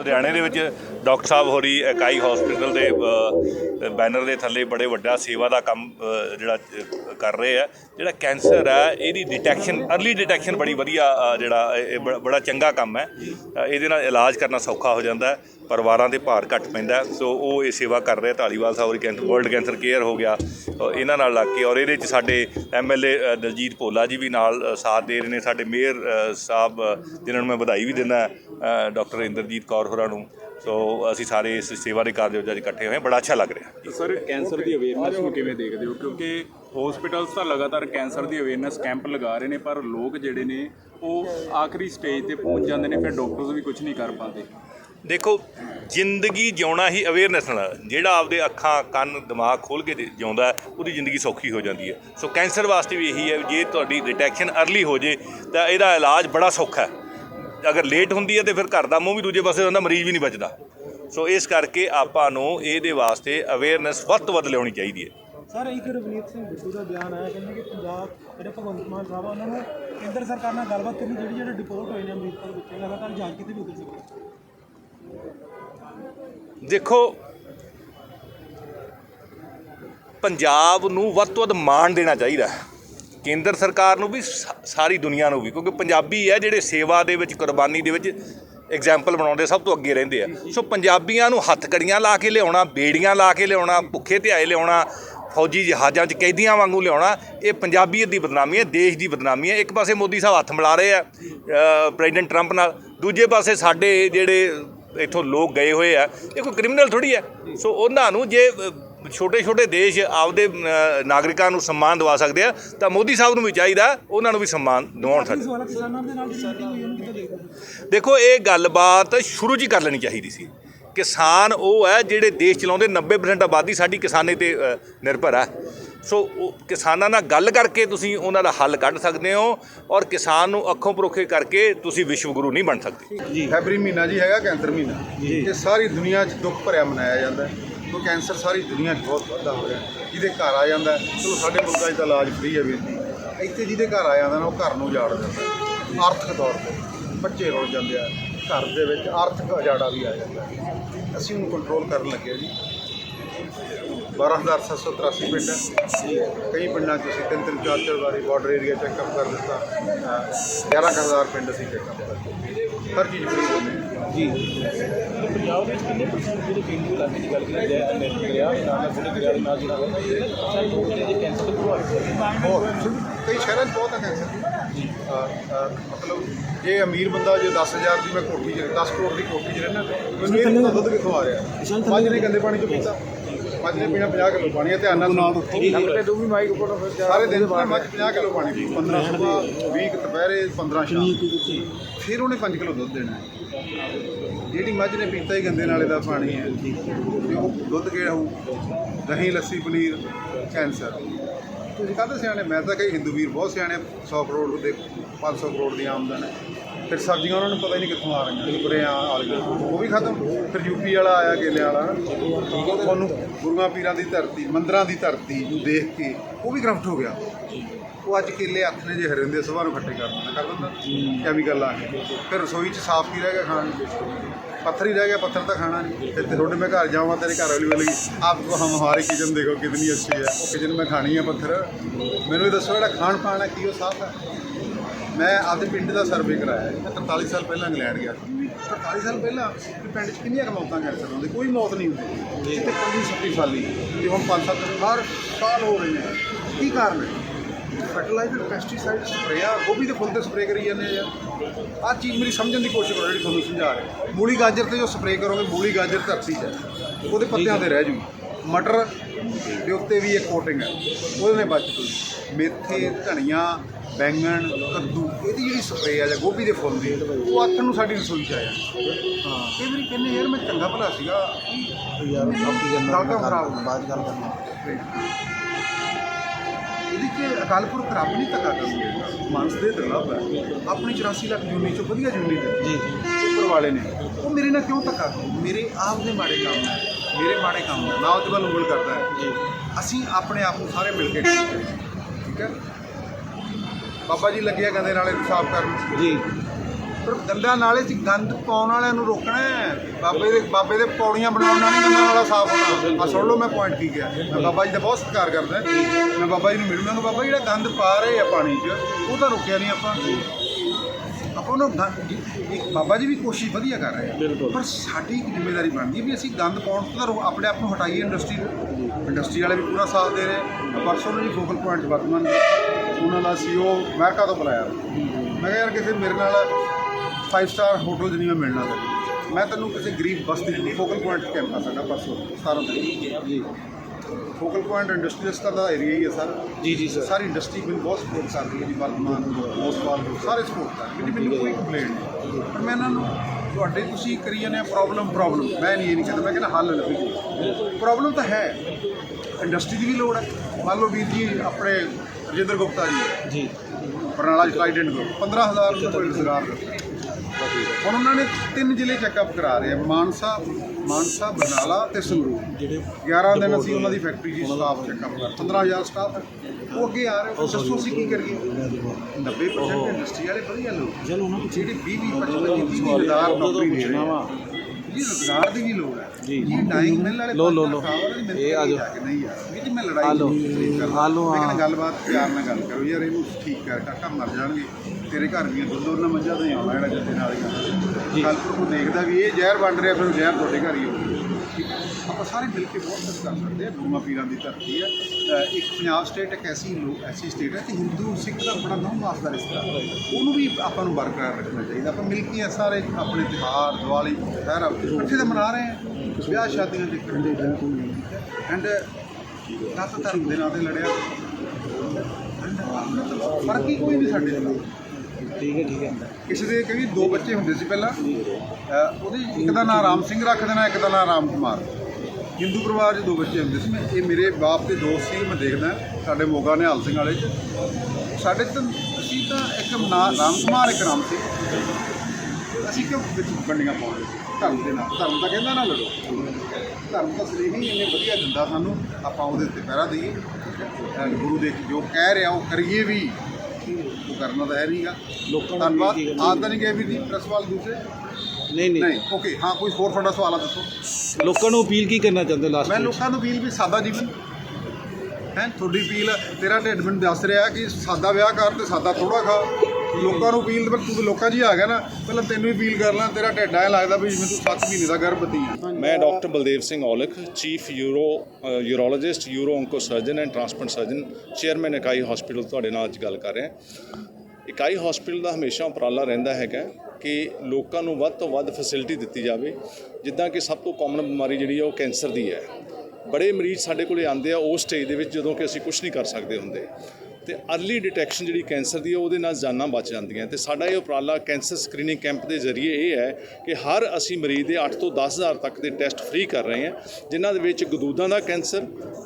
ਲੁਧਿਆਣੇ ਦੇ ਵਿੱਚ ਡਾਕਟਰ ਸਾਹਿਬ ਹੋਰੀ ਇਕਾਈ ਹਸਪੀਟਲ ਦੇ ਬੈਨਰ ਦੇ ਥੱਲੇ ਬੜੇ ਵੱਡਾ ਸੇਵਾ ਦਾ ਕੰਮ ਜਿਹੜਾ ਕਰ ਰਹੇ ਆ। ਜਿਹੜਾ ਕੈਂਸਰ ਹੈ ਇਹਦੀ ਡਿਟੈਕਸ਼ਨ अर्ਲੀ ਡਿਟੈਕਸ਼ਨ ਬੜੀ ਵਧੀਆ ਜਿਹੜਾ ਬ- ਬੜਾ ਚੰਗਾ ਕੰਮ ਹੈ। ਇਹਦੇ ਨਾਲ ਇਲਾਜ ਕਰਨਾ ਸੌਖਾ ਹੋ ਜਾਂਦਾ ਹੈ। ਪਰਿਵਾਰਾਂ ਦੇ ਭਾਰ ਘਟ ਪੈਂਦਾ। ਸੋ ਉਹ ਇਹ ਸੇਵਾ ਕਰ ਰਹੇ। ਧਾਲੀਵਾਲ ਸਾਹਿਬ ਕੈਂਸਰ ਵਰਲਡ ਕੈਂਸਰ ਕੇਅਰ ਹੋ ਗਿਆ ਇਹਨਾਂ ਨਾਲ ਲੱਗ ਕੇ ਔਰ ਇਹਦੇ ਵਿੱਚ ਸਾਡੇ ਐਮਐਲਏ ਦਲਜੀਤ ਭੋਲਾ ਜੀ ਵੀ ਨਾਲ ਸਾਥ ਦੇ ਰਹੇ ਨੇ ਸਾਡੇ ਮੇਅਰ ਸਾਹਿਬ ਜਿਨ੍ਹਾਂ ਨੂੰ ਮੈਂ ਵਧਾਈ ਵੀ ਦਿੰਦਾ ਡਾਕਟਰ ਇੰਦਰਜੀਤ ਕੌਰ ਹੋਰਾਂ ਨੂੰ ਸੋ ਅਸੀਂ ਸਾਰੇ ਇਸ ਸੇਵਾ ਦੇ ਕਾਰਜ ਵਿੱਚ ਅੱਜ ਇਕੱਠੇ ਹੋਏ। ਬੜਾ ਅੱਛਾ ਲੱਗ ਰਿਹਾ ਸਰ ਕੈਂਸਰ ਦੀ ਅਵੇਅਰਨੈਸ ਨੂੰ ਕਿਵੇਂ ਦੇਖਦੇ ਹੋ ਕਿਉਂਕਿ ਹਸਪੀਟਲਸ ਤਾਂ ਲਗਾਤਾਰ ਕੈਂਸਰ ਦੀ ਅਵੇਅਰਨੈਸ ਕੈਂਪ ਲਗਾ ਰਹੇ ਨੇ ਪਰ ਲੋਕ ਜਿਹੜੇ ਨੇ ਉਹ ਆਖਰੀ ਸਟੇਜ ਤੇ ਪਹੁੰਚ ਜਾਂਦੇ ਨੇ ਫਿਰ ਡਾਕਟਰਸ ਵੀ ਕੁਝ ਨਹੀਂ ਕਰ ਪਾਉਂਦੇ ਦੇਖੋ ਜ਼ਿੰਦਗੀ ਜਿਉਣਾ ਹੀ ਅਵੇਅਰਨੈਸ ਨਾਲ ਜਿਹੜਾ ਆਪਦੇ ਅੱਖਾਂ, ਕੰਨ, ਦਿਮਾਗ ਖੋਲ ਕੇ ਜਿਉਂਦਾ ਉਹਦੀ ਜ਼ਿੰਦਗੀ ਸੌਖੀ ਹੋ ਜਾਂਦੀ ਹੈ। ਸੋ ਕੈਂਸਰ ਵਾਸਤੇ ਵੀ ਇਹੀ ਹੈ ਵੀ ਜੇ ਤੁਹਾਡੀ ਡਿਟੈਕਸ਼ਨ ਅਰਲੀ ਹੋ ਜੇ, ਤਾਂ ਇਹਦਾ ਇਲਾਜ ਬੜਾ ਸੌਖਾ ਹੈ। ਅਗਰ ਲੇਟ ਹੁੰਦੀ ਹੈ, ਤੇ ਫਿਰ ਘਰ ਦਾ ਮੂੰਹ ਵੀ ਦੂਜੇ ਪਾਸੇ ਹੁੰਦਾ ਮਰੀਜ਼ ਵੀ ਨਹੀਂ ਬਚਦਾ। ਸੋ ਇਸ ਕਰਕੇ ਆਪਾਂ ਨੂੰ ਇਹਦੇ ਵਾਸਤੇ ਅਵੇਅਰਨੈਸ ਵੱਧ ਤੋਂ ਵੱਧ ਲਿਆਉਣੀ ਚਾਹੀਦੀ ਹੈ। ਸਰ, ਇੱਕ ਰਵਨੀਤ ਸਿੰਘ ਬਿੱਟੂ ਦਾ ਬਿਆਨ ਆਇਆ, ਕਹਿੰਦੇ ਕਿ ਪੰਜਾਬ ਜਿਹੜੇ ਭਗਵੰਤ ਮਾਨ ਸਾਹਿਬ ਉਹਨਾਂ ਨੂੰ ਕੇਂਦਰ ਸਰਕਾਰ ਨਾਲ ਗੱਲਬਾਤ ਕਰਨੀ ਜਿਹੜੀ ਜਿਹੜੇ ਡਿਪੋਰਟ ਹੋਏ ਨੇ ਅਮਰੀਕਾ ਦੇ ਵਿੱਚ, ਲਗਾਤਾਰ ਜਾਂਚ ਕੀਤੀ ਵੀ ਉਧਰ ਸਕਦੀ ਦੇਖੋ, ਪੰਜਾਬ ਨੂੰ ਵੱਧ ਤੋਂ ਵੱਧ ਮਾਣ ਦੇਣਾ ਚਾਹੀਦਾ ਕੇਂਦਰ ਸਰਕਾਰ ਨੂੰ ਵੀ, ਸਾ- ਸਾਰੀ ਦੁਨੀਆ ਨੂੰ ਵੀ, ਕਿਉਂਕਿ ਪੰਜਾਬੀ ਹੈ ਜਿਹੜੇ ਸੇਵਾ ਦੇ ਵਿੱਚ, ਕੁਰਬਾਨੀ ਦੇ ਵਿੱਚ ਐਗਜ਼ਾਮਪਲ ਬਣਾਉਂਦੇ, ਸਭ ਤੋਂ ਅੱਗੇ ਰਹਿੰਦੇ ਆ। ਸੋ ਪੰਜਾਬੀਆਂ ਨੂੰ ਹੱਥਕੜੀਆਂ ਲਾ ਕੇ ਲਿਆਉਣਾ, ਬੇੜੀਆਂ ਲਾ ਕੇ ਲਿਆਉਣਾ, ਭੁੱਖੇ ਧਿਆਏ ਲਿਆਉਣਾ, ਫੌਜੀ ਜਹਾਜ਼ਾਂ 'ਚ ਕੈਦੀਆਂ ਵਾਂਗੂ ਲਿਆਉਣਾ, ਇਹ ਪੰਜਾਬੀਅਤ ਦੀ ਬਦਨਾਮੀ ਹੈ, ਦੇਸ਼ ਦੀ ਬਦਨਾਮੀ ਹੈ। ਇੱਕ ਪਾਸੇ ਮੋਦੀ ਸਾਹਿਬ ਹੱਥ ਮਿਲਾ ਰਹੇ ਆ ਪ੍ਰੈਜ਼ੀਡੈਂਟ ਟਰੰਪ ਨਾਲ, ਦੂਜੇ ਪਾਸੇ ਸਾਡੇ ਜਿਹੜੇ ਇੱਥੋਂ ਲੋਕ ਗਏ ਹੋਏ ਆ, ਇਹ ਕੋਈ ਕ੍ਰਿਮੀਨਲ ਥੋੜੀ ਹੈ ਸੋ ਉਹਨਾਂ ਨੂੰ ਜੇ ਛੋਟੇ ਛੋਟੇ ਦੇਸ਼ ਆਪਦੇ ਨਾਗਰਿਕਾਂ ਨੂੰ ਸਨਮਾਨ ਦਿਵਾ ਸਕਦੇ ਆ, ਤਾਂ ਮੋਦੀ ਸਾਹਿਬ ਨੂੰ ਵੀ ਚਾਹੀਦਾ, ਉਹਨਾਂ ਨੂੰ ਵੀ ਸਨਮਾਨ ਦਿਵਾਉਣ ਸਾਡੇ। ਦੇਖੋ, ਇਹ ਗੱਲਬਾਤ ਸ਼ੁਰੂ 'ਚ ਕਰ ਲੈਣੀ ਚਾਹੀਦੀ ਸੀ। ਕਿਸਾਨ ਉਹ ਹੈ ਜਿਹੜੇ ਦੇਸ਼ ਚਲਾਉਂਦੇ 90% ਆਬਾਦੀ ਸਾਡੀ ਕਿਸਾਨੇ ਤੇ ਨਿਰਭਰ ਹੈ ਸੋ ਉਹ ਕਿਸਾਨਾਂ ਨਾਲ ਗੱਲ ਕਰਕੇ ਤੁਸੀਂ ਉਹਨਾਂ ਦਾ ਹੱਲ ਕੱਢ ਸਕਦੇ ਹੋ ਔਰ ਕਿਸਾਨ ਨੂੰ ਅੱਖੋਂ ਪਰੋਖੇ ਕਰਕੇ ਤੁਸੀਂ ਵਿਸ਼ਵ ਗੁਰੂ ਨਹੀਂ ਬਣ ਸਕਦੇ। ਫੈਬਰੀ ਮਹੀਨਾ ਜੀ ਹੈਗਾ ਕੈਂਸਰ ਮਹੀਨਾ। ਇਹ ਸਾਰੀ ਦੁਨੀਆ 'ਚ ਦੁੱਖ ਭਰਿਆ ਮਨਾਇਆ ਜਾਂਦਾ ਹੈ। ਕਿਉਂਕਿ ਕੈਂਸਰ ਸਾਰੀ ਦੁਨੀਆ 'ਚ ਬਹੁਤ ਵੱਧਦਾ ਹੋ ਰਿਹਾ ਜਿਹਦੇ ਘਰ ਆ ਜਾਂਦਾ ਚਲੋ ਸਾਡੇ ਮੁਲਕਾਂ 'ਚ ਤਾਂ ਇਲਾਜ ਫ੍ਰੀ ਹੈ ਵੀਰ ਜੀ। ਇੱਥੇ ਜਿਹਦੇ ਘਰ ਆ ਜਾਂਦਾ ਨਾ ਉਹ ਘਰ ਨੂੰ ਉਜਾੜ ਦਿੰਦਾ। ਆਰਥਿਕ ਤੌਰ ਤੇ ਬੱਚੇ ਰੁਲ ਜਾਂਦੇ ਆ। ਘਰ ਦੇ ਵਿੱਚ ਆਰਥਿਕ ਉਜਾੜਾ ਵੀ ਆ ਜਾਂਦਾ। ਅਸੀਂ ਉਹਨੂੰ ਕੰਟਰੋਲ ਕਰਨ ਲੱਗੇ ਜੀ। 12783 ਪਿੰਡ ਹੈ। ਕਈ ਪਿੰਡਾਂ 'ਚ ਅਸੀਂ ਤਿੰਨ ਤਿੰਨ ਚਾਰ ਚਾਰ ਵਾਰੀ ਬਾਰਡਰ ਏਰੀਆ ਚੈੱਕਅਪ ਕਰ ਦਿੱਤਾ। ਅਹ 11000 ਪਿੰਡ ਅਸੀਂ ਚੈੱਕਅਪ ਕਰਦੇ ਹਰ ਚੀਜ਼ ਫ੍ਰੀ ਦਿੰਦੇ ਹਾਂ ਜੀ। ਪੰਜਾਬ ਵਿੱਚ ਕਿੰਨੇ ਪਰਸੈਂਟ ਜਿਹੜੇ ਪੇਂਡੂ ਇਲਾਕੇ ਦੀ ਗੱਲ ਕੀਤੀ ਜਾਏ ਤਾਂ ਨਿਰ ਦਰਿਆ ਦੇ ਨਾਲ ਬੁੱਢੇ ਦਰਿਆ ਦੇ ਨਾਲ ਜਿਹੜਾ ਹੈ ਸਾਰੇ ਲੋਕ ਨੇ ਜੇ ਕੈਂਸਰ ਤੋਂ ਪ੍ਰਭਾਵਿਤ ਬਹੁਤ। ਕਈ ਸ਼ਹਿਰਾਂ 'ਚ ਬਹੁਤ ਹੈ ਕੈਂਸਰ ਜੀ। ਮਤਲਬ ਜੇ ਅਮੀਰ ਬੰਦਾ ਜੇ 10000 ਦੀ ਮੈਂ ਕੋਠੀ 'ਚ 10 ਕਰੋੜ ਦੀ ਕੋਠੀ 'ਚ ਰਹਿਣਾ ਮੈਨੂੰ ਇਹ ਦੁੱਧ ਕਿੱਥੋਂ ਆ ਰਿਹਾ? ਮੱਝ ਨੇ ਗੰਦੇ ਪਾਣੀ 'ਚੋਂ ਪੀਤਾ। ਮੱਝ ਨੇ ਪੀਣਾ 50 ਕਿਲੋ ਪਾਣੀ ਹੈ ਧਿਆਨ ਨਾਲ ਸੁਣੋ। ਸਾਰੇ ਦਿਨ ਮੱਝ 50 ਕਿਲੋ ਪਾਣੀ। ਪੀ 15 ਸੁਬਾਹ 20 ਕੁ ਦੁਪਹਿਰੇ 15 ਸ਼ਾਮ। ਫਿਰ ਉਹਨੇ 5 ਕਿਲੋ ਦੁੱਧ ਦੇਣਾ ਹੈ। ਜਿਹੜੀ ਮੱਝ ਨੇ ਪੀਤਾ ਹੀ ਗੰਦੇ ਨਾਲੇ ਦਾ ਪਾਣੀ ਹੈ। ਤੇ ਉਹ ਦੁੱਧ ਕਿਹੜਾ ਹੋਊ? ਦਹੀਂ ਲੱਸੀ ਪਨੀਰ ਕੈਂਸਰ ਤੁਸੀਂ ਕਾਹਦੇ ਸਿਆਣੇ? ਮੈਂ ਤਾਂ ਕਈ ਹਿੰਦੂ ਵੀਰ ਬਹੁਤ ਸਿਆਣੇ 100 ਕਰੋੜ ਦੇ 500 ਕਰੋੜ ਦੀ ਆਮਦਨ ਹੈ। ਫਿਰ ਸਬਜ਼ੀਆਂ ਉਹਨਾਂ ਨੂੰ ਪਤਾ ਹੀ ਨਹੀਂ ਕਿੱਥੋਂ ਆ ਰਹੀਆਂ। ਬੁਰੇ ਆ ਆਲੀਆਂ ਉਹ ਵੀ ਖਤਮ। ਫਿਰ ਯੂਪੀ ਵਾਲਾ ਆਇਆ ਕੇਲੇ ਵਾਲਾ। ਉਹਨੂੰ ਗੁਰੂਆਂ ਪੀਰਾਂ ਦੀ ਧਰਤੀ ਮੰਦਰਾਂ ਦੀ ਧਰਤੀ ਨੂੰ ਦੇਖ ਕੇ ਉਹ ਵੀ ਕਰਪਟ ਹੋ ਗਿਆ। ਉਹ ਅੱਜ ਕੇਲੇ ਹੱਥ ਨੇ ਜੇ ਹਰੇ ਹੁੰਦੇ ਸਵਾਰ ਨੂੰ ਇਕੱਠੇ ਕਰ ਦਿੰਦਾ ਕਰ ਦਿੰਦਾ ਕੈਮੀਕਲ ਆ ਕੇ ਫਿਰ ਰਸੋਈ 'ਚ ਸਾਫ਼ ਕੀ ਰਹਿ ਗਿਆ ਖਾਣ ਨੂੰ? ਪੱਥਰ ਹੀ ਰਹਿ ਗਿਆ ਪੱਥਰ ਤਾਂ ਖਾਣਾ ਨਹੀਂ। ਤੇ ਤੁਹਾਡੇ ਮੈਂ ਘਰ ਜਾਵਾਂ ਤੇਰੇ ਘਰ ਵਾਲੀ ਵਾਲੀ ਆਪ ਕੋ ਹਮ ਹਮਾਰੇ ਕਿਚਨ ਦੇਖੋ ਕਿਤਨੀ ਅੱਛੀ ਹੈ। ਕਿਚਨ ਮੈਂ ਖਾਣੀ ਹੈ ਪੱਥਰ। ਮੈਨੂੰ ਇਹ ਦੱਸੋ ਜਿਹੜਾ ਖਾਣ ਪਾਣਾ ਕੀ ਉਹ ਸਾਫ਼ ਹੈ ਮੈਂ ਆਪਦੇ ਪਿੰਡ ਦਾ ਸਰਵੇ ਕਰਾਇਆ ਮੈਂ 43 ਸਾਲ ਪਹਿਲਾਂ ਇੰਗਲੈਂਡ ਗਿਆ। ਸੀ 43 ਸਾਲ ਪਹਿਲਾਂ ਪਿੰਡ 'ਚ ਕਿੰਨੀਆਂ ਕੁ ਮੌਤਾਂ ਕੈਂਸਰ ਹੁੰਦੀ? ਕੋਈ ਮੌਤ ਨਹੀਂ ਹੁੰਦੀ। ਇੱਥੇ ਪੰਜੀ ਛੱਤੀ ਫਾਲੀ ਤੇ ਹੁਣ 5-7 ਹਰ ਸਾਲ ਹੋ ਰਹੇ ਨੇ। ਕੀ ਕਾਰਨ ਹੈ? ਫਰਟੀਲਾਈਜ਼ਰ ਪੈਸਟੀਸਾਈਡ ਸਪਰੇਆ ਗੋਭੀ ਦੇ ਫੁੱਲ ਤੇ ਸਪਰੇ ਕਰੀ ਜਾਂਦੇ ਆ। ਯਾਰ ਚੀਜ਼ ਮੇਰੀ ਸਮਝਣ ਦੀ ਕੋਸ਼ਿਸ਼ ਕਰੋ, ਜਿਹੜੀ ਤੁਹਾਨੂੰ ਸਮਝਾ ਰਿਹਾ। ਮੂਲੀ ਗਾਜਰ ਤੇ ਜੋ ਸਪਰੇ ਕਰੋਗੇ, ਮੂਲੀ ਗਾਜਰ ਧਰਤੀ 'ਚ ਉਹਦੇ ਪੱਤਿਆਂ ਤੇ ਰਹਿ ਜੂ ਮਟਰ ਦੇ ਉੱਤੇ ਵੀ ਇੱਕ ਕੋਟਿੰਗ ਹੈ। ਉਹਦੇ ਨੇ ਬਚ ਜੂ ਮੇਥੇ, ਧਨੀਆ ਬੈਂਗਣ ਕੱਦੂ ਇਹਦੀ ਜਿਹੜੀ ਸਪਰੇ ਆ ਜਾਂ ਗੋਭੀ ਦੇ ਫੁੱਲ ਦੀ ਉਹ ਆਖਣ ਨੂੰ ਸਾਡੀ ਰਸੋਈ 'ਚ ਆਇਆ ਹਾਂ ਕਈ ਵਾਰੀ ਕਹਿੰਦੇ ਯਾਰ ਮੈਂ ਚੰਗਾ ਭਲਾ ਸੀਗਾ। ਯਾਰ ਸਭ ਕੀ ਕਰਨਾ ਖਰਾਬ ਬਾਅਦ ਗੱਲ ਕਰਨਾ। ਇਹਦੇ ਚ ਅਕਾਲ ਪੁਰਖ ਰੱਬ ਨਹੀਂ ਧੱਕਾ ਕਰਨਗੇ ਮਾਨਸ ਦੇ ਦੁਰਲਭ ਹੈ ਆਪਣੀ 84 ਲੱਖ ਜੁਨੀ ਚੋਂ ਵਧੀਆ ਜੁਨੀ ਹੈ ਜੀ ਉੱਪਰ ਵਾਲੇ ਨੇ। ਉਹ ਮੇਰੇ ਨਾਲ ਕਿਉਂ ਧੱਕਾ ਕਰੂ ਮੇਰੇ ਆਪ ਦੇ ਮਾੜੇ ਕੰਮ ਹੈ ਮੇਰੇ ਮਾੜੇ ਕੰਮ ਹੈ ਨਾ ਉਹਦੇ ਵੱਲ ਉਂਗਲ ਕਰਦਾ। ਹੈ ਜੀ। ਅਸੀਂ ਆਪਣੇ ਆਪ ਨੂੰ ਸਾਰੇ ਮਿਲ ਕੇ ਠੀਕ ਹੈ ਬਾਬਾ ਜੀ ਲੱਗਿਆ ਗੰਦੇ ਨਾਲੇ ਨੂੰ ਸਾਫ਼ ਕਰਨ ਜੀ। ਪਰ ਗੰਦਾ ਨਾਲੇ 'ਚ ਗੰਦ ਪਾਉਣ ਵਾਲਿਆਂ ਨੂੰ ਰੋਕਣਾ ਹੈ। ਬਾਬੇ ਦੇ ਬਾਬੇ ਦੇ ਪੌੜੀਆਂ ਬਣਾਉਣ ਨਾਲ ਨਹੀਂ ਗੰਦਾ ਨਾਲਾ ਸਾਫ਼ ਹੋਣਾ। ਆ ਸੁਣ ਲਓ ਮੈਂ ਪੁਆਇੰਟ ਕੀ ਗਿਆ ਮੈਂ ਬਾਬਾ ਜੀ ਦਾ ਬਹੁਤ ਸਤਿਕਾਰ ਕਰਦਾ ਮੈਂ ਬਾਬਾ ਜੀ ਨੂੰ ਮਿਲੂੰਗਾ ਕਿ ਬਾਬਾ ਜਿਹੜਾ ਗੰਦ ਪਾ ਰਹੇ ਆ ਪਾਣੀ 'ਚ ਉਹ ਤਾਂ ਰੋਕਿਆ ਨਹੀਂ ਆਪਾਂ। ਆਪਾਂ ਨੂੰ ਗੰਦ ਇੱਕ ਬਾਬਾ ਜੀ ਵੀ ਕੋਸ਼ਿਸ਼ ਵਧੀਆ ਕਰ ਰਹੇ ਆ। ਪਰ ਸਾਡੀ ਇੱਕ ਜ਼ਿੰਮੇਵਾਰੀ ਬਣਦੀ ਹੈ ਵੀ ਅਸੀਂ ਗੰਦ ਪਾਉਣ ਤੋਂ ਤਾਂ ਆਪਣੇ ਆਪ ਨੂੰ ਹਟਾਈਏ ਇੰਡਸਟਰੀ ਨੂੰ। ਇੰਡਸਟਰੀ ਵਾਲੇ ਵੀ ਪੂਰਾ ਸਾਥ ਦੇ ਰਹੇ ਆ। ਪਰਸੋਂ ਨੂੰ ਜੀ ਫੋਕਲ ਪੁਆਇੰਟ ਵਰਤਮਾਨ ਉਹਨਾਂ ਦਾ ਸੀਓ ਅਮਰੀਕਾ ਤੋਂ ਬੁਲਾਇਆ। ਮੈਂ ਕਿਹਾ ਯਾਰ ਕਿਸੇ ਮੇਰੇ ਨਾਲ 5 ਸਟਾਰ ਹੋਟਲ 'ਚ ਨਹੀਂ ਮੈਂ ਮਿਲਣਾ ਤੈਨੂੰ। ਮੈਂ ਤੈਨੂੰ ਕਿਸੇ ਗਰੀਬ ਬਸਤੀ ਫੋਕਲ ਪੁਆਇੰਟ ਕੈਂਪ ਆ ਸਾਡਾ ਪਰਸੋਂ 17 ਤਰੀਕ ਜੀ। ਫੋਕਲ ਪੁਆਇੰਟ ਇੰਡਸਟਰੀਅਲਿਸਟ ਦਾ ਏਰੀਆ ਹੀ ਹੈ ਸਰ। ਜੀ ਜੀ ਸਰ ਸਾਰੀ ਇੰਡਸਟਰੀ ਮੈਨੂੰ ਬਹੁਤ ਸਪੋਰਟ ਕਰ ਰਹੀ ਹੈ ਜੀ ਵਰਤਮਾਨ ਮੋਸਟਵਾਲ ਸਾਰੇ ਸਪੋਰਟ ਕਰ ਰਹੇ ਮੈਨੂੰ ਕੋਈ ਕੰਪਲੇਂਟ ਨਹੀਂ। ਪਰ ਮੈਂ ਇਹਨਾਂ ਨੂੰ ਤੁਹਾਡੇ ਤੁਸੀਂ ਕਰੀ ਜਾਂਦੇ ਆ ਪ੍ਰੋਬਲਮ ਪ੍ਰੋਬਲਮ ਮੈਂ ਨਹੀਂ ਇਹ ਨਹੀਂ ਕਹਿੰਦਾ ਮੈਂ ਕਹਿੰਦਾ ਹੱਲ ਲੱਭੀ ਪ੍ਰੋਬਲਮ ਤਾਂ ਹੈ। ਇੰਡਸਟਰੀ ਦੀ ਵੀ ਲੋੜ ਹੈ। ਮੰਨ ਲਓ ਵੀਰ ਜੀ ਆਪਣੇ ਰਜਿੰਦਰ ਗੁਪਤਾ ਜੀ। ਜੀ। ਬਰਨਾਲਾ ਟ੍ਰਾਈਡੈਂਟ ਗਰੁੱਪ 15000 ਰੁਪਏ ਰੁਜ਼ਗਾਰ। ਹੁਣ ਉਹਨਾਂ ਨੇ ਤਿੰਨ ਜ਼ਿਲ੍ਹੇ ਚੈੱਕਅਪ ਕਰਾ ਰਹੇ ਆ। ਮਾਨਸਾ ਮਾਨਸਾ ਬਰਨਾਲਾ ਤੇ ਸੰਗਰੂਰ। ਜਿਹੜੇ 11 ਦਿਨ ਅਸੀਂ ਉਹਨਾਂ ਦੀ ਫੈਕਟਰੀ ਦੀ ਸਟਾਫ ਚੈੱਕਅਪ ਕਰ 15000 ਸਟਾਫ ਹੈ ਉਹ ਅੱਗੇ ਆ ਰਹੇ। ਦੱਸੋ ਅਸੀਂ ਕੀ ਕਰੀਏ? 90% ਇੰਡਸਟਰੀ ਵਾਲੇ ਵਧੀਆ ਲੋਕ। ਜਿਹੜੇ 20 20% ਦੀ ਰੁਜ਼ਗਾਰ ਨੌਕਰੀ ਦੇ ਰਹੇ ਆ। ਜੀ ਰੁਜ਼ਗਾਰ ਦੀ ਵੀ ਲੋੜ ਹੈ। ਜੀ। ਇਹ ਡਾਈਂਗ ਮਿਲ ਵਾਲੇ ਲੋ ਲੋ ਲੋ। ਇਹ ਆ ਜਾਓ। ਨਹੀਂ ਯਾਰ ਇਹ ਜੀ ਮੈਂ ਲੜਾਈ ਹਲੋ ਹਲੋ ਲੇਕਿਨ ਗੱਲਬਾਤ ਪਿਆਰ ਨਾਲ ਗੱਲ ਕਰੋ। ਯਾਰ ਇਹਨੂੰ ਠੀਕ ਕਰ ਕਾਕਾ ਮਰ ਜਾਣਗੇ। ਤੇਰੇ ਘਰ ਦੀਆਂ ਦੁੱਧ ਉਹਨਾਂ ਮੱਝਾਂ ਤੋਂ ਹੀ ਆਉਣਾ ਜਿਹੜਾ ਜੱਦੇ ਨਾਲ ਹੀ ਕੱਲ ਨੂੰ ਦੇਖਦਾ ਵੀ ਇਹ ਜ਼ਹਿਰ ਵੰਡ ਰਿਹਾ ਫਿਰ ਜ਼ਹਿਰ ਤੁਹਾਡੇ ਘਰ ਹੀ ਆਉਣੀ ਠੀਕ ਹੈ? ਆਪਾਂ ਸਾਰੇ ਮਿਲ ਕੇ ਬਹੁਤ ਕੁਝ ਕਰ ਸਕਦੇ ਹਾਂ ਗੁਰੂਆਂ ਪੀਰਾਂ ਦੀ ਧਰਤੀ ਹੈ। ਇੱਕ ਪੰਜਾਬ ਸਟੇਟ ਇੱਕ ਐਸੀ ਲੋਕ ਐਸੀ ਸਟੇਟ ਹੈ ਕਿ ਹਿੰਦੂ ਸਿੱਖ ਦਾ ਬੜਾ ਨੌਂ ਮਾਸ ਦਾ ਰਿਸ਼ਤਾ ਉਹਨੂੰ ਵੀ ਆਪਾਂ ਨੂੰ ਬਰਕਰਾਰ ਰੱਖਣਾ ਚਾਹੀਦਾ। ਆਪਾਂ ਮਿਲ ਕੇ ਸਾਰੇ ਆਪਣੇ ਤਿਉਹਾਰ ਦੀਵਾਲੀ ਦੁਸਹਿਰਾ ਇਕੱਠੇ ਤਾਂ ਮਨਾ ਰਹੇ ਹਾਂ। ਵਿਆਹ ਸ਼ਾਦੀਆਂ ਦੇ ਇਕੱਠੇ ਐਂਡ ਲੱਤ ਧਰਮ ਦੇ ਨਾਂ ਤੇ ਲੜਿਆ। ਫ਼ਰਕ ਹੀ ਕੋਈ ਨਹੀਂ ਸਾਡੇ ਨਾਲ। ਠੀਕ ਹੈ ਠੀਕ ਹੈ। ਕਿਸੇ ਦੇ ਕਹੀ ਦੋ ਬੱਚੇ ਹੁੰਦੇ ਸੀ ਪਹਿਲਾਂ। ਉਹਦੇ ਇੱਕ ਦਾ ਨਾਮ ਰਾਮ ਸਿੰਘ ਰੱਖ ਦੇਣਾ ਇੱਕ ਦਾ ਨਾਮ ਰਾਮ ਕੁਮਾਰ। ਹਿੰਦੂ ਪਰਿਵਾਰ 'ਚ ਦੋ ਬੱਚੇ ਹੁੰਦੇ ਸੀ। ਮੈਂ ਇਹ ਮੇਰੇ ਬਾਪ ਦੇ ਦੋਸਤ ਸੀ ਮੈਂ ਦੇਖਦਾ ਸਾਡੇ ਮੋਗਾ ਨਿਹਾਲ ਸਿੰਘ ਵਾਲੇ। 'ਚ ਸਾਡੇ ਤਾਂ ਅਸੀਂ ਤਾਂ ਇੱਕ ਰਾਮ ਕੁਮਾਰ ਇੱਕ ਰਾਮ ਸਿੰਘ ਅਸੀਂ ਕਿਉਂ ਵਿੱਚ ਵੰਡੀਆਂ ਪਾਉਂਦੇ ਸੀ ਧਰਮ ਦੇ ਨਾਲ। ਧਰਮ ਤਾਂ ਕਹਿੰਦਾ ਨਾ ਲੜੋ। ਧਰਮ ਤਾਂ ਸਨੇਹ ਹੀ ਇੰਨੇ ਵਧੀਆ ਦਿੰਦਾ ਸਾਨੂੰ। ਆਪਾਂ ਉਹਦੇ ਉੱਤੇ ਪਹਿਰਾ ਦਈਏ। ਗੁਰੂ ਦੇ ਜੋ ਕਹਿ ਰਿਹਾ ਉਹ ਕਰੀਏ ਵੀ। ਉਹ ਕਰਨਾ ਤਾਂ ਹੈ ਨਹੀਂਗਾ ਲੋਕਾਂ ਧੰਨਵਾਦ। ਆਹ ਤਾਂ ਨਹੀਂ ਗਏ ਵੀ ਜੀ ਪ੍ਰੈਸ ਵਾਲ ਦੂਸਰੇ। ਨਹੀਂ ਨਹੀਂ। ਨਹੀਂ ਓਕੇ ਹਾਂ ਕੋਈ ਹੋਰ ਤੁਹਾਡਾ ਸਵਾਲ ਆ ਦੱਸੋ। ਲੋਕਾਂ ਨੂੰ ਅਪੀਲ ਕੀ ਕਰਨਾ ਚਾਹੁੰਦੇ ਲਾਸਟ ਮੈਂ ਲੋਕਾਂ ਨੂੰ ਅਪੀਲ ਵੀ ਸਾਦਾ ਜੀਵਨ। ਹੈ ਤੁਹਾਡੀ ਅਪੀਲ ਤੇਰਾ ਢਿੱਡ ਮੈਨੂੰ ਦੱਸ ਰਿਹਾ ਕਿ ਸਾਦਾ ਵਿਆਹ ਕਰ ਤੇ ਸਾਦਾ ਥੋੜਾ ਖਾ। ਲੋਕਾਂ ਨੂੰ ਅਪੀਲ ਤੇ ਤੂੰ ਤਾਂ ਲੋਕਾਂ 'ਚ ਹੀ ਆ ਗਿਆ ਨਾ ਪਹਿਲਾਂ ਤੈਨੂੰ ਹੀ ਅਪੀਲ ਕਰ ਲਾਂ ਤੇਰਾ ਢਿੱਡ ਐ ਲੱਗਦਾ ਵੀ ਜਿਵੇਂ ਤੂੰ 7 ਮਹੀਨੇ ਦਾ ਗਰਭਵਤੀ ਹੈ ਮੈਂ doctor Baldev Singh Aulakh chief uro urologist uro onco surgeon and transplant surgeon chairman Ikai hospital ਤੁਹਾਡੇ ਨਾਲ ਅੱਜ ਗੱਲ ਕਰ ਰਿਹਾ। ਇਕਾਈ ਹਸਪੀਟਲ ਦਾ ਹਮੇਸ਼ਾ ਉਪਰਾਲਾ ਰਹਿੰਦਾ ਹੈਗਾ। ਕਿ ਲੋਕਾਂ ਨੂੰ ਵੱਧ ਤੋਂ ਵੱਧ ਫੈਸਿਲਿਟੀ ਦਿੱਤੀ ਜਾਵੇ, ਜਿੱਦਾਂ ਕਿ ਸਭ ਤੋਂ ਕਾਮਨ ਬਿਮਾਰੀ ਜਿਹੜੀ ਹੈ ਉਹ ਕੈਂਸਰ ਦੀ ਹੈ। ਬੜੇ ਮਰੀਜ਼ ਸਾਡੇ ਕੋਲੇ ਆਉਂਦੇ ਆ ਉਸ ਸਟੇਜ ਦੇ ਵਿੱਚ ਜਦੋਂ ਕਿ ਅਸੀਂ ਕੁਝ ਨਹੀਂ ਕਰ ਸਕਦੇ ਹੁੰਦੇ। ਤੇ ਅਰਲੀ ਡਿਟੈਕਸ਼ਨ ਜਿਹੜੀ ਕੈਂਸਰ ਦੀ ਹੈ ਉਹਦੇ ਨਾਲ ਜਾਨਾਂ ਬਚ ਜਾਂਦੀਆਂ। ਤੇ ਸਾਡਾ ਇਹ ਉਪਰਾਲਾ ਕੈਂਸਰ ਸਕਰੀਨਿੰਗ ਕੈਂਪ ਦੇ ਜ਼ਰੀਏ ਇਹ ਹੈ ਕਿ ਹਰ ਅਸੀਂ ਮਰੀਜ਼ ਦੇ 8 ਤੋਂ 10000 ਤੱਕ ਦੇ ਟੈਸਟ ਫ੍ਰੀ ਕਰ ਰਹੇ ਹਾਂ, ਜਿਨ੍ਹਾਂ ਦੇ ਵਿੱਚ ਗਦੂਦਾਂ ਦਾ ਕੈਂਸਰ,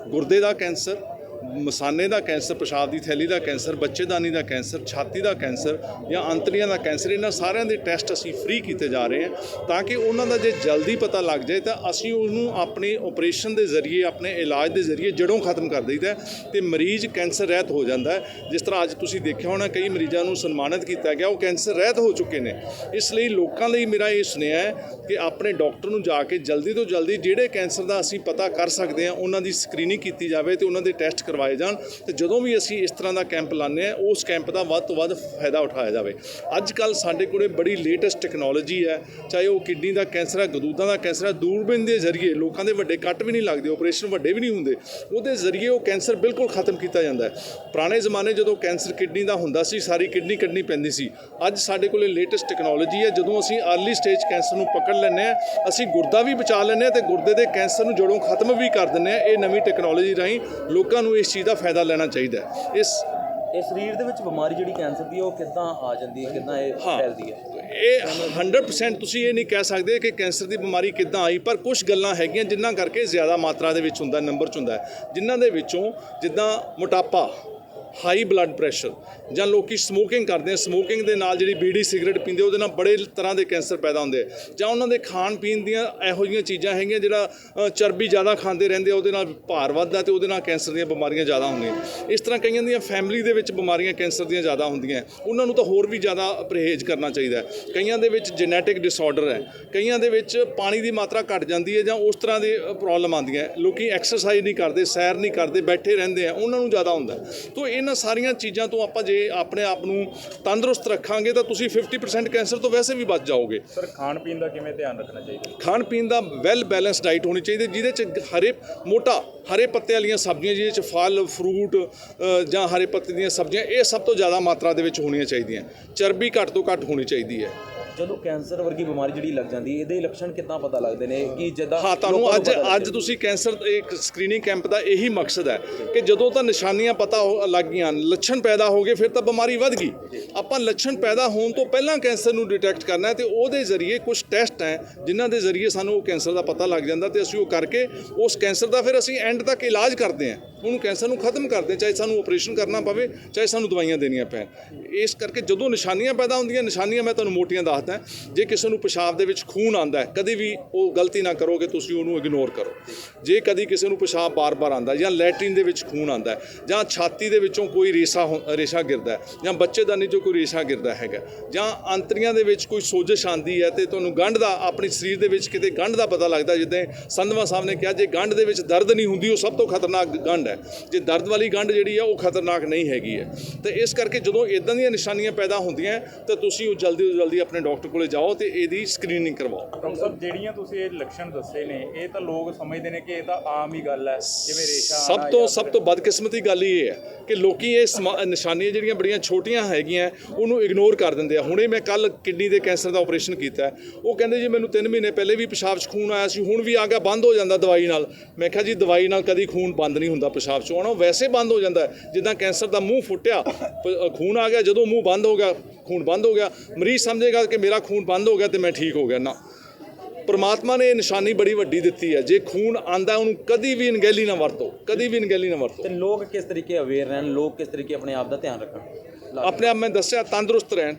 ਗੁਰਦੇ ਦਾ ਕੈਂਸਰ ਮਸਾਨੇ ਦਾ ਕੈਂਸਰ, ਪਿਸ਼ਾਬ ਦੀ ਥੈਲੀ ਦਾ ਕੈਂਸਰ, ਬੱਚੇਦਾਨੀ ਦਾ ਕੈਂਸਰ, ਛਾਤੀ ਦਾ ਕੈਂਸਰ ਜਾਂ ਅੰਤੜੀਆਂ ਦਾ ਕੈਂਸਰ, ਇਹਨਾਂ ਸਾਰਿਆਂ ਦੇ ਟੈਸਟ ਅਸੀਂ ਫ੍ਰੀ ਕੀਤੇ ਜਾ ਰਹੇ ਹਾਂ ਤਾਂ ਕਿ ਉਹਨਾਂ ਦਾ ਜੇ ਜਲਦੀ ਪਤਾ ਲੱਗ ਜਾਏ ਤਾਂ ਅਸੀਂ ਉਹਨੂੰ ਆਪਣੇ ਆਪਰੇਸ਼ਨ ਦੇ ਜ਼ਰੀਏ, ਆਪਣੇ ਇਲਾਜ ਦੇ ਜ਼ਰੀਏ ਜੜੋਂ ਖਤਮ ਕਰ ਦਈਦਾ ਹੈ ਤੇ ਮਰੀਜ਼ ਕੈਂਸਰ ਰਹਿਤ ਹੋ ਜਾਂਦਾ ਜਿਸ ਤਰ੍ਹਾਂ ਅੱਜ ਤੁਸੀਂ ਦੇਖਿਆ ਹੋਣਾ ਕਈ ਮਰੀਜ਼ਾਂ ਨੂੰ ਸਨਮਾਨਿਤ ਕੀਤਾ ਗਿਆ, ਉਹ ਕੈਂਸਰ ਰਹਿਤ ਹੋ ਚੁੱਕੇ ਨੇ। ਇਸ ਲਈ ਲੋਕਾਂ ਲਈ ਮੇਰਾ ਇਹ ਸੁਨੇਹਾ ਹੈ ਕਿ ਆਪਣੇ ਡਾਕਟਰ ਨੂੰ ਜਾ ਕੇ ਜਲਦੀ ਤੋਂ ਜਲਦੀ ਜਿਹੜੇ ਕੈਂਸਰ ਦਾ ਅਸੀਂ ਪਤਾ ਕਰ ਸਕਦੇ ਹਾਂ, ਉਹਨਾਂ ਦੀ ਸਕਰੀਨਿੰਗ ਕੀਤੀ ਜਾਵੇ ਤੇ ਉਹਨਾਂ ਦੇ ਟੈਸਟ ਕਰਵਾਏ ਜਾਣ ਤੇ ਜਦੋਂ ਵੀ ਅਸੀਂ ਇਸ ਤਰ੍ਹਾਂ ਦਾ ਕੈਂਪ ਲਾਉਂਦੇ ਹਾਂ, ਉਸ ਕੈਂਪ ਦਾ ਵੱਧ ਤੋਂ ਵੱਧ ਫਾਇਦਾ ਉਠਾਇਆ ਜਾਵੇ। ਅੱਜ ਕੱਲ ਸਾਡੇ ਕੋਲੇ ਬੜੀ ਲੇਟੈਸਟ ਟੈਕਨੋਲੋਜੀ ਹੈ, ਚਾਹੇ ਉਹ ਕਿਡਨੀ ਦਾ ਕੈਂਸਰ ਹੈ, ਗਦੂਦਾਂ ਦਾ ਕੈਂਸਰ ਹੈ, ਦੂਰਬੀਨ ਦੇ ਜ਼ਰੀਏ ਲੋਕਾਂ ਦੇ ਵੱਡੇ ਕੱਟ ਵੀ ਨਹੀਂ ਲੱਗਦੇ ਆਪਰੇਸ਼ਨ ਵੱਡੇ ਵੀ ਨਹੀਂ ਹੁੰਦੇ। ਉਹਦੇ ਜ਼ਰੀਏ ਉਹ ਕੈਂਸਰ ਬਿਲਕੁਲ ਖਤਮ ਕੀਤਾ ਜਾਂਦਾ ਹੈ। ਪੁਰਾਣੇ ਜ਼ਮਾਨੇ ਜਦੋਂ ਕੈਂਸਰ ਕਿਡਨੀ ਦਾ ਹੁੰਦਾ ਸੀ, ਸਾਰੀ ਕਿਡਨੀ ਕੱਢਣੀ ਪੈਂਦੀ ਸੀ। ਅੱਜ ਸਾਡੇ ਕੋਲੇ ਲੇਟੈਸਟ ਟੈਕਨੋਲੋਜੀ ਹੈ, ਜਦੋਂ ਅਸੀਂ ਅਰਲੀ ਸਟੇਜ ਕੈਂਸਰ ਨੂੰ ਪਕੜ ਲੈਂਦੇ ਹਾਂ, ਅਸੀਂ ਗੁਰਦਾ ਵੀ ਬਚਾ ਲੈਂਦੇ ਹਾਂ ਤੇ ਗੁਰਦੇ ਦੇ ਕੈਂਸਰ ਨੂੰ ਜੜੋਂ ਖਤਮ ਵੀ ਕਰ ਦਿੰਦੇ ਹਾਂ। ਇਹ ਨਵੀਂ ਟੈਕਨੋਲੋਜੀ ਰਾਹੀਂ ਲੋਕਾਂ ਨੂੰ ਇਸ ਚੀਜ਼ ਦਾ ਫਾਇਦਾ ਲੈਣਾ ਚਾਹੀਦਾ ਹੈ ਇਸ ਇਹ ਸਰੀਰ ਦੇ ਵਿੱਚ ਬਿਮਾਰੀ ਜਿਹੜੀ ਕੈਂਸਰ ਦੀ ਉਹ ਕਿੱਦਾਂ ਆ ਜਾਂਦੀ ਹੈ ਕਿੱਦਾਂ ਇਹ। ਫੈਲਦੀ ਹੈ ਇਹ 100% ਤੁਸੀਂ ਇਹ ਨਹੀਂ ਕਹਿ ਸਕਦੇ ਕਿ ਕੈਂਸਰ ਦੀ ਬਿਮਾਰੀ ਕਿੱਦਾਂ ਆਈ ਪਰ ਕੁਝ ਗੱਲਾਂ ਹੈਗੀਆਂ ਜਿਨ੍ਹਾਂ ਕਰਕੇ ਜ਼ਿਆਦਾ ਮਾਤਰਾ ਦੇ ਵਿੱਚ ਹੁੰਦਾ ਨੰਬਰ 'ਚ ਹੁੰਦਾ। ਜਿਨ੍ਹਾਂ ਦੇ ਵਿੱਚੋਂ ਜਿੱਦਾਂ ਮੋਟਾਪਾ ਹਾਈ ਬਲੱਡ ਪ੍ਰੈਸ਼ਰ ਜਾਂ ਲੋਕੀ ਸਮੋਕਿੰਗ ਕਰਦੇ ਆ ਸਮੋਕਿੰਗ ਦੇ ਨਾਲ ਜਿਹੜੀ ਬੀੜੀ ਸਿਗਰਟ ਪੀਂਦੇ ਉਹਦੇ ਨਾਲ ਬੜੇ ਤਰ੍ਹਾਂ ਦੇ ਕੈਂਸਰ ਪੈਦਾ ਹੁੰਦੇ ਆ। ਜਾਂ ਉਹਨਾਂ ਦੇ ਖਾਣ ਪੀਣ ਦੀਆਂ ਇਹੋ ਜਿਹੀਆਂ ਚੀਜ਼ਾਂ ਹੈਗੀਆਂ ਜਿਹੜਾ ਚਰਬੀ ਜ਼ਿਆਦਾ ਖਾਂਦੇ ਰਹਿੰਦੇ ਆ, ਉਹਦੇ ਨਾਲ ਭਾਰ ਵੱਧਦਾ ਤੇ ਉਹਦੇ ਨਾਲ ਕੈਂਸਰ ਦੀਆਂ ਬਿਮਾਰੀਆਂ ਜ਼ਿਆਦਾ ਹੁੰਦੀਆਂ। ਇਸ ਤਰ੍ਹਾਂ ਕਈਆਂ ਦੀਆਂ ਫੈਮਿਲੀ ਦੇ ਵਿੱਚ ਬਿਮਾਰੀਆਂ ਕੈਂਸਰ ਦੀਆਂ ਜ਼ਿਆਦਾ ਹੁੰਦੀਆਂ। ਉਹਨਾਂ ਨੂੰ ਤਾਂ ਹੋਰ ਵੀ ਜ਼ਿਆਦਾ ਪਰਹੇਜ਼ ਕਰਨਾ ਚਾਹੀਦਾ ਹੈ। ਕਈਆਂ ਦੇ ਵਿੱਚ ਜੈਨੇਟਿਕ ਡਿਸਆਰਡਰ ਹੈ। ਕਈਆਂ ਦੇ ਵਿੱਚ ਪਾਣੀ ਦੀ ਮਾਤਰਾ ਘਟ ਜਾਂਦੀ ਹੈ ਜਾਂ ਉਸ ਤਰ੍ਹਾਂ ਦੇ ਪ੍ਰੋਬਲਮ ਆਉਂਦੀਆਂ ਹੈ। ਲੋਕੀ ਐਕਸਰਸਾਈਜ਼ ਨਹੀਂ ਕਰਦੇ, ਸੈਰ ਨਹੀਂ ਕਰਦੇ, ਬੈਠੇ ਰਹਿੰਦੇ ਆ, ਉਹਨਾਂ ਨੂੰ ਜ਼ਿਆਦਾ ਹੁੰਦਾ ਹੈ। ਇਹ ਇਹਨਾਂ ਸਾਰੀਆਂ ਚੀਜ਼ਾਂ ਤੋਂ ਆਪਾਂ ਜੇ ਆਪਣੇ ਆਪ ਨੂੰ ਤੰਦਰੁਸਤ ਰੱਖਾਂਗੇ ਤਾਂ ਤੁਸੀਂ 50% ਕੈਂਸਰ ਤੋਂ ਵੈਸੇ ਵੀ ਬਚ ਜਾਓਗੇ। ਸਰ ਖਾਣ ਪੀਣ ਦਾ ਕਿਵੇਂ ਧਿਆਨ ਰੱਖਣਾ ਚਾਹੀਦਾ? ਖਾਣ ਪੀਣ ਦਾ ਵੈਲ ਬੈਲੈਂਸ ਡਾਈਟ ਹੋਣੀ ਚਾਹੀਦੀ ਜਿਹਦੇ ਚ ਹਰੇ ਮੋਟਾ ਹਰੇ ਪੱਤੇ ਵਾਲੀਆਂ ਸਬਜ਼ੀਆਂ ਜਿਹਦੇ ਚ ਫਲ ਫਰੂਟ ਜਾਂ ਹਰੇ ਪੱਤੇ ਦੀਆਂ ਸਬਜ਼ੀਆਂ ਇਹ ਸਭ ਤੋਂ ਜ਼ਿਆਦਾ ਮਾਤਰਾ ਦੇ ਵਿੱਚ ਹੋਣੀਆਂ ਚਾਹੀਦੀਆਂ। ਚਰਬੀ ਘੱਟ ਤੋਂ ਘੱਟ ਹੋਣੀ ਚਾਹੀਦੀ ਹੈ। ਜਦੋਂ ਕੈਂਸਰ ਵਰਗੀ ਬਿਮਾਰੀ ਜਿਹੜੀ ਲੱਗ ਜਾਂਦੀ ਹੈ ਇਹਦੇ ਲੱਛਣ ਕਿੱਦਾਂ ਪਤਾ ਲੱਗਦੇ ਨੇ? ਕਿ ਜਿੱਦਾਂ ਹਾਂ ਤੁਹਾਨੂੰ ਅੱਜ। ਅੱਜ ਤੁਸੀਂ ਕੈਂਸਰ ਇੱਕ ਸਕਰੀਨਿੰਗ ਕੈਂਪ ਦਾ ਇਹੀ ਮਕਸਦ ਹੈ ਕਿ ਜਦੋਂ ਤਾਂ ਨਿਸ਼ਾਨੀਆਂ ਪਤਾ ਹੋ- ਲੱਗ ਗਈਆਂ ਲੱਛਣ ਪੈਦਾ ਹੋ ਗਏ ਫਿਰ ਤਾਂ ਬਿਮਾਰੀ ਵੱਧ ਗਈ। ਆਪਾਂ ਲੱਛਣ ਪੈਦਾ ਹੋਣ ਤੋਂ ਪਹਿਲਾਂ ਕੈਂਸਰ ਨੂੰ ਡਿਟੈਕਟ ਕਰਨਾ ਹੈ ਤੇ ਉਹਦੇ ਜ਼ਰੀਏ ਕੁਝ ਟੈਸਟ ਹੈ ਜਿਨ੍ਹਾਂ ਦੇ ਜ਼ਰੀਏ ਸਾਨੂੰ ਉਹ ਕੈਂਸਰ ਦਾ ਪਤਾ ਲੱਗ ਜਾਂਦਾ ਤੇ ਅਸੀਂ ਉਹ ਕਰਕੇ ਉਸ ਕੈਂਸਰ ਦਾ ਫਿਰ ਅਸੀਂ ਐਂਡ ਤੱਕ ਇਲਾਜ ਕਰਦੇ ਹਾਂ। ਉਹਨੂੰ ਕੈਂਸਰ ਨੂੰ ਖਤਮ ਕਰਦੇ ਚਾਹੇ ਸਾਨੂੰ ਆਪਰੇਸ਼ਨ ਕਰਨਾ ਪਵੇ ਚਾਹੇ ਸਾਨੂੰ ਦਵਾਈਆਂ ਦੇਣੀਆਂ ਪੈਣ। ਇਸ ਕਰਕੇ ਜਦੋਂ ਨਿਸ਼ਾਨੀਆਂ ਪੈਦਾ ਹੁੰਦੀਆਂ ਨਿਸ਼ਾਨੀਆਂ ਮੈਂ ਤੁਹਾਨੂੰ ਮੋਟੀਆਂ ਦੱਸਦਾ ਜੇ ਕਿਸੇ ਨੂੰ ਪਿਸ਼ਾਬ ਦੇ ਵਿੱਚ ਖੂਨ ਆਂਦਾ ਹੈ ਕਦੇ ਵੀ ਉਹ ਗਲਤੀ ਨਾ ਕਰੋ ਕਿ ਤੁਸੀਂ ਉਹਨੂੰ ਇਗਨੋਰ ਕਰੋ। ਜੇ ਕਦੀ ਕਿਸੇ ਨੂੰ ਪਿਸ਼ਾਬ ਬਾਰ-ਬਾਰ ਆਂਦਾ ਜਾਂ ਲੈਟਰਿਨ ਦੇ ਵਿੱਚ ਖੂਨ ਆਂਦਾ ਜਾਂ ਛਾਤੀ ਦੇ ਵਿੱਚੋਂ ਕੋਈ ਰੇਸ਼ਾ ਰੇਸ਼ਾ ਗਿਰਦਾ ਹੈ, ਜਾਂ ਬੱਚੇਦਾਨੀ ਚੋਂ ਕੋਈ ਰੇਸ਼ਾ ਗਿਰਦਾ ਹੈਗਾ ਜਾਂ ਅੰਤਰੀਆਂ ਦੇ ਵਿੱਚ ਕੋਈ ਸੋਜਸ਼ ਆਂਦੀ ਹੈ ਤੇ ਤੁਹਾਨੂੰ ਗੰਢ ਦਾ ਆਪਣੇ ਸਰੀਰ ਦੇ ਵਿੱਚ ਕਿਤੇ ਗੰਢ ਦਾ ਪਤਾ ਲੱਗਦਾ ਜਿੱਦਾਂ ਸੰਧਵਾ ਸਾਹਿਬ ਨੇ ਕਿਹਾ ਜੇ ਗੰਢ ਦੇ ਵਿੱਚ ਦਰਦ ਨਹੀਂ ਹੁੰਦੀ ਉਹ ਸਭ ਤੋਂ ਖਤਰਨਾਕ ਗੰਢ ਹੈ। ਜੇ ਦਰਦ ਵਾਲੀ ਗੰਢ ਜਿਹੜੀ ਹੈ ਉਹ ਖਤਰਨਾਕ ਨਹੀਂ ਹੈਗੀ ਹੈ। ਤੇ ਇਸ ਕਰਕੇ ਜਦੋਂ ਇਦਾਂ ਦੀਆਂ ਨਿਸ਼ਾਨੀਆਂ ਪੈਦਾ ਹੁੰਦੀਆਂ ਤਾਂ ਤੁਸੀਂ ਉਹ ਜਲਦੀ ਤੋਂ ਜਲਦੀ ਆਪਣੇ ਡਾਕਟਰ ਕੋਲੇ ਜਾਓ ਤੇ ਇਹਦੀ ਸਕਰੀਨਿੰਗ ਕਰਵਾਓ ਡਾਕਟਰ ਸਾਹਿਬ ਜਿਹੜੀਆਂ ਤੁਸੀਂ ਇਹ ਲੱਛਣ ਦੱਸੇ ਨੇ ਇਹ ਤਾਂ ਲੋਕ ਸਮਝਦੇ ਨੇ ਕਿ ਇਹ ਤਾਂ ਆਮ ਹੀ ਗੱਲ ਹੈ ਜਿਵੇਂ ਰੇਸ਼ਾ ਸਭ ਤੋਂ ਸਭ ਤੋਂ ਬਦਕਿਸਮਤੀ ਗੱਲ ਇਹ ਹੈ ਕਿ ਲੋਕੀ ਇਹ ਨਿਸ਼ਾਨੀਆਂ ਜਿਹੜੀਆਂ ਬੜੀਆਂ ਛੋਟੀਆਂ ਹੈਗੀਆਂ ਉਹਨੂੰ ਇਗਨੋਰ ਕਰ ਦਿੰਦੇ ਆ ਹੁਣੇ ਮੈਂ ਕੱਲ ਕਿਡਨੀ ਦੇ ਕੈਂਸਰ ਦਾ ਆਪਰੇਸ਼ਨ ਕੀਤਾ। ਉਹ ਕਹਿੰਦੇ ਜੀ ਮੈਨੂੰ 3 ਮਹੀਨੇ ਪਹਿਲੇ ਵੀ ਪਿਸ਼ਾਬ 'ਚ ਖੂਨ ਆਇਆ ਸੀ ਹੁਣ ਵੀ ਆ ਗਿਆ ਬੰਦ ਹੋ ਜਾਂਦਾ ਦਵਾਈ ਨਾਲ ਮੈਂ ਕਿਹਾ ਜੀ ਦਵਾਈ ਨਾਲ ਕਦੀ ਖੂਨ ਬੰਦ ਨਹੀਂ ਹੁੰਦਾ ਪਿਸ਼ਾਬ 'ਚੋਂ ਆਉਣਾ ਵੈਸੇ ਬੰਦ ਹੋ ਜਾਂਦਾ। ਜਿੱਦਾਂ ਕੈਂਸਰ ਦਾ ਮੂੰਹ ਫੁੱਟਿਆ ਖੂਨ ਆ ਗਿਆ ਜਦੋਂ ਮੂੰਹ ਬੰਦ ਹੋ ਗਿਆ ਖੂਨ ਬੰਦ ਹੋ ਗਿਆ ਮਰੀਜ਼ ਸਮਝੇਗਾ ਕਿ ਮੇਰਾ ਖੂਨ ਬੰਦ ਹੋ ਗਿਆ ਤੇ ਮੈਂ ਠੀਕ ਹੋ ਗਿਆ ਨਾ। ਪਰਮਾਤਮਾ ਨੇ ਇਹ ਨਿਸ਼ਾਨੀ ਬੜੀ ਵੱਡੀ ਦਿੱਤੀ ਹੈ। ਜੇ ਖੂਨ ਆਂਦਾ ਉਹਨੂੰ ਕਦੀ ਵੀ ਅਣਗਹਿਲੀ ਨਾ ਵਰਤੋ ਕਦੀ ਵੀ ਅਣਗਹਿਲੀ ਨਾ ਵਰਤੋ। ਤੇ ਲੋਕ ਕਿਸ ਤਰੀਕੇ ਅਵੇਅਰ ਰਹਿਣ ਲੋਕ ਕਿਸ ਤਰੀਕੇ ਆਪਣੇ ਆਪ ਦਾ ਧਿਆਨ ਰੱਖਣ? ਆਪਣੇ ਆਪ ਮੈਂ ਦੱਸਿਆ ਤੰਦਰੁਸਤ ਰਹਿਣ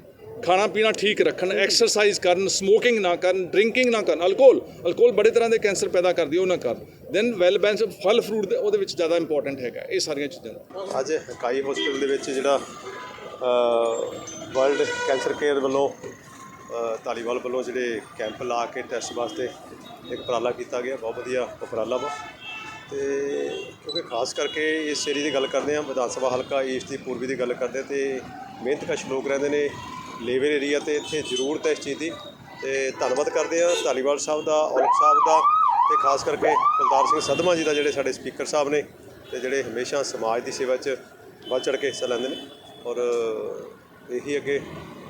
ਖਾਣਾ ਪੀਣਾ ਠੀਕ ਰੱਖਣ ਐਕਸਰਸਾਈਜ਼ ਕਰਨ ਸਮੋਕਿੰਗ ਨਾ ਕਰਨ ਡਰਿੰਕਿੰਗ ਨਾ ਕਰਨ ਅਲਕੋਹਲ ਅਲਕੋਹਲ ਬੜੇ ਤਰ੍ਹਾਂ ਦੇ ਕੈਂਸਰ ਪੈਦਾ ਕਰਦੀ ਉਹ ਨਾ ਕਰਨ ਦੈਨ ਵੈਲ ਬੈਲੈਂਸ ਫਲ ਫਰੂਟ ਦੇ ਉਹਦੇ ਵਿੱਚ ਜ਼ਿਆਦਾ ਇੰਪੋਰਟੈਂਟ ਹੈਗਾ ਇਹ ਸਾਰੀਆਂ ਚੀਜ਼ਾਂ ਦਾ। ਅੱਜ ਹਕਾਈ ਹਸਪੀਟਲ ਦੇ ਵਿੱਚ ਜਿਹੜਾ ਵਰਲਡ ਕੈਂਸਰ ਕੇਅਰ ਵੱਲੋਂ ਅ, ਧਾਲੀਵਾਲ ਵੱਲੋਂ ਜਿਹੜੇ ਕੈਂਪ ਲਾ ਕੇ ਟੈਸਟ ਵਾਸਤੇ ਇੱਕ ਉਪਰਾਲਾ ਕੀਤਾ ਗਿਆ ਬਹੁਤ ਵਧੀਆ ਉਪਰਾਲਾ ਵਾ। ਤੇ ਕਿਉਂਕਿ ਖਾਸ ਕਰਕੇ ਇਸ ਏਰੀਏ ਦੀ ਗੱਲ ਕਰਦੇ ਹਾਂ ਵਿਧਾਨ ਸਭਾ ਹਲਕਾ ਈਸਟ ਦੀ ਪੂਰਬੀ ਦੀ ਗੱਲ ਕਰਦੇ ਹਾਂ ਤੇ ਮਿਹਨਤਕਸ਼ ਲੋਕ ਰਹਿੰਦੇ ਨੇ ਲੇਬਰ ਏਰੀਆ ਤੇ ਇੱਥੇ ਜ਼ਰੂਰਤ ਹੈ ਇਸ ਚੀਜ਼ ਦੀ। ਤੇ ਧੰਨਵਾਦ ਕਰਦੇ ਹਾਂ ਧਾਲੀਵਾਲ ਸਾਹਿਬ ਦਾ ਔਲਖ ਸਾਹਿਬ ਦਾ ਤੇ ਖਾਸ ਕਰਕੇ ਕੁਲਤਾਰ ਸਿੰਘ ਸਦਮਾ ਜੀ ਦਾ ਜਿਹੜੇ ਸਾਡੇ ਸਪੀਕਰ ਸਾਹਿਬ ਨੇ ਤੇ ਜਿਹੜੇ ਹਮੇਸ਼ਾ ਸਮਾਜ ਦੀ ਸੇਵਾ 'ਚ ਵੱਧ ਚੜ੍ਹ ਕੇ ਹਿੱਸਾ ਲੈਂਦੇ ਨੇ। ਔਰ ਇਹੀ ਅੱਗੇ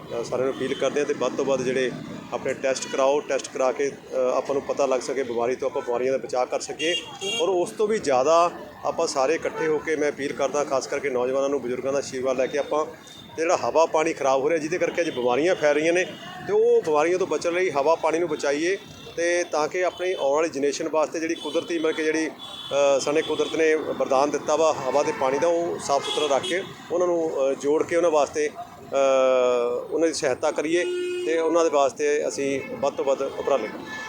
ਸਾਰਿਆਂ ਨੂੰ ਅਪੀਲ ਕਰਦੇ ਹਾਂ ਤੇ ਵੱਧ ਤੋਂ ਵੱਧ ਜਿਹੜੇ ਆਪਣੇ ਟੈਸਟ ਕਰਾਓ ਟੈਸਟ ਕਰਾ ਕੇ ਆਪਾਂ ਨੂੰ ਪਤਾ ਲੱਗ ਸਕੇ ਬਿਮਾਰੀ ਤੋਂ ਆਪਾਂ ਬਿਮਾਰੀਆਂ ਦਾ ਬਚਾਅ ਕਰ ਸਕੀਏ ਔਰ ਉਸ ਤੋਂ ਵੀ ਜ਼ਿਆਦਾ ਆਪਾਂ ਸਾਰੇ ਇਕੱਠੇ ਹੋ ਕੇ ਮੈਂ ਅਪੀਲ ਕਰਦਾ ਖਾਸ ਕਰਕੇ ਨੌਜਵਾਨਾਂ ਨੂੰ ਬਜ਼ੁਰਗਾਂ ਦਾ ਆਸ਼ੀਰਵਾਦ ਲੈ ਕੇ ਆਪਾਂ ਤੇ ਜਿਹੜਾ ਹਵਾ ਪਾਣੀ ਖਰਾਬ ਹੋ ਰਿਹਾ ਜਿਹਦੇ ਕਰਕੇ ਅੱਜ ਬਿਮਾਰੀਆਂ ਫੈਲ ਰਹੀਆਂ ਨੇ ਤੇ ਉਹ ਬਿਮਾਰੀਆਂ ਤੋਂ ਬਚਣ ਲਈ ਹਵਾ ਪਾਣੀ ਨੂੰ ਬਚਾਈਏ ਤੇ ਤਾਂ ਕਿ ਆਪਣੀ ਆਉਣ ਵਾਲੀ ਜਨਰੇਸ਼ਨ ਵਾਸਤੇ ਜਿਹੜੀ ਕੁਦਰਤੀ ਮਤਲਬ ਕਿ ਜਿਹੜੀ ਅ, ਸਾਡੇ ਕੁਦਰਤ ਨੇ ਵਰਦਾਨ ਦਿੱਤਾ ਵਾ ਹਵਾ ਤੇ ਪਾਣੀ ਦਾ ਉਹ ਸਾਫ਼ ਸੁਥਰਾ ਰੱਖ ਕੇ ਉਹਨਾਂ ਨੂੰ ਜੋੜ ਕੇ ਉਹਨਾਂ ਵਾਸਤੇ ਉਹਨਾਂ ਦੀ ਸਹਾਇਤਾ ਕਰੀਏ ਤੇ ਉਹਨਾਂ ਦੇ ਵਾਸਤੇ ਅਸੀਂ ਵੱਧ ਤੋਂ ਵੱਧ ਉਪਰਾਲੇ ਕਰੀਏ।